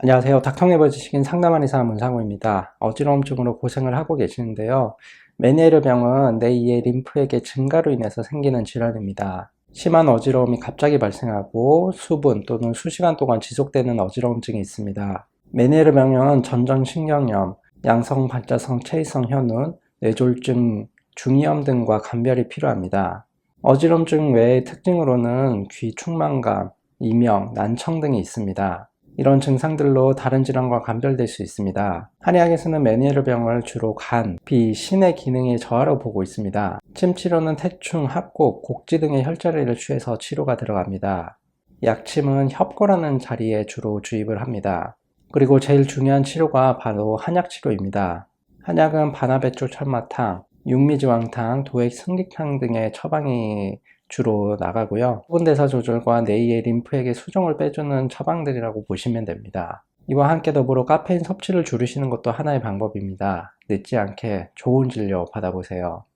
안녕하세요. 닥터네버 지식인 상담한 의사 문상호입니다. 어지러움증으로 고생을 하고 계시는데요. 메니에르 병은 내 이의 림프액의 증가로 인해서 생기는 질환입니다. 심한 어지러움이 갑자기 발생하고 수분 또는 수시간 동안 지속되는 어지러움증이 있습니다. 메니에르 병은 전정신경염, 양성 반자성 체위성 현운, 뇌졸중, 중이염 등과 감별이 필요합니다. 어지럼증 외의 특징으로는 귀 충만감, 이명, 난청 등이 있습니다. 이런 증상들로 다른 질환과 감별될 수 있습니다. 한의학에서는 메니에르 병을 주로 간, 비, 신의 기능의 저하로 보고 있습니다. 침 치료는 태충, 합곡, 곡지 등의 혈자리를 취해서 치료가 들어갑니다. 약침은 협고라는 자리에 주로 주입을 합니다. 그리고 제일 중요한 치료가 바로 한약 치료입니다. 한약은 바나베초 철마탕, 육미지왕탕, 도액 승기탕 등의 처방이 주로 나가고요. 수분대사 조절과 뇌의 림프액의 수정을 빼주는 처방들이라고 보시면 됩니다. 이와 함께 더불어 카페인 섭취를 줄이시는 것도 하나의 방법입니다. 늦지 않게 좋은 진료 받아보세요.